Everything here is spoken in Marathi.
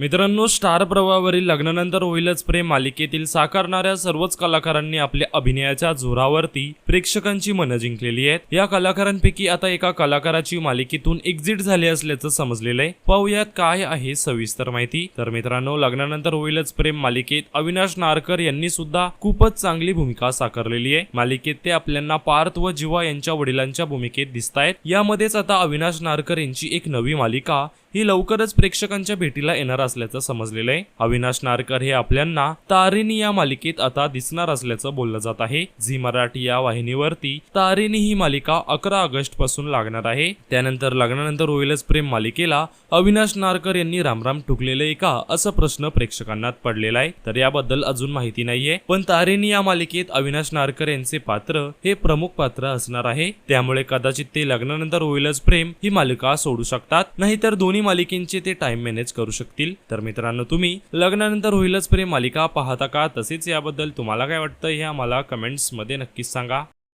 मित्रांनो स्टार प्रभावरील लग्नानंतर होईलच प्रेम मालिकेतील साकारणाऱ्या सर्वच कलाकारांनी आपल्या अभिनयाच्या जोरावरती प्रेक्षकांची मनं जिंकलेली आहेत. या कलाकारांपैकी आता एका कलाकाराची मालिकेतून एक्झिट झाली असल्याचं समजलेलं आहे. पाहूयात काय आहे सविस्तर माहिती. तर मित्रांनो लग्नानंतर होईलच प्रेम मालिकेत अविनाश नारकर यांनी सुद्धा खूपच चांगली भूमिका साकारलेली आहे. मालिकेत ते आपल्याला पार्थ व जिवा यांच्या वडिलांच्या भूमिकेत दिसतायत. यामध्येच आता अविनाश नारकर यांची एक नवी मालिका ही लवकरच प्रेक्षकांच्या भेटीला येणार असल्याचं समजलेलं आहे. अविनाश नारकर हे आपल्यांना तारिणी या मालिकेत आता दिसणार असल्याचं बोललं जात आहे. झी मराठी या वाहिनीवरती तारिणी ही मालिका अकरा ऑगस्टपासून लागणार आहे. त्यानंतर लग्नानंतर होईलच प्रेम मालिकेला अविनाश नारकर यांनी रामराम ठुकलेलं आहे का असा प्रश्न प्रेक्षकांना पडलेला आहे. तर याबद्दल अजून माहिती नाहीये. पण तारिणी या मालिकेत अविनाश नारकर यांचे पात्र हे प्रमुख पात्र असणार आहे. त्यामुळे कदाचित ते लग्नानंतर होईलच प्रेम ही मालिका सोडू शकतात. नाहीतर दोन्ही मालिकेंचे ते टाइम मॅनेज करू शकतील. तर मित्रांनो तुम्ही लग्नानंतर होईलच प्रेम मालिका पाहता का? तसेच याबद्दल तुम्हाला काय वाटतं हे आम्हाला कमेंट्समध्ये नक्कीच सांगा.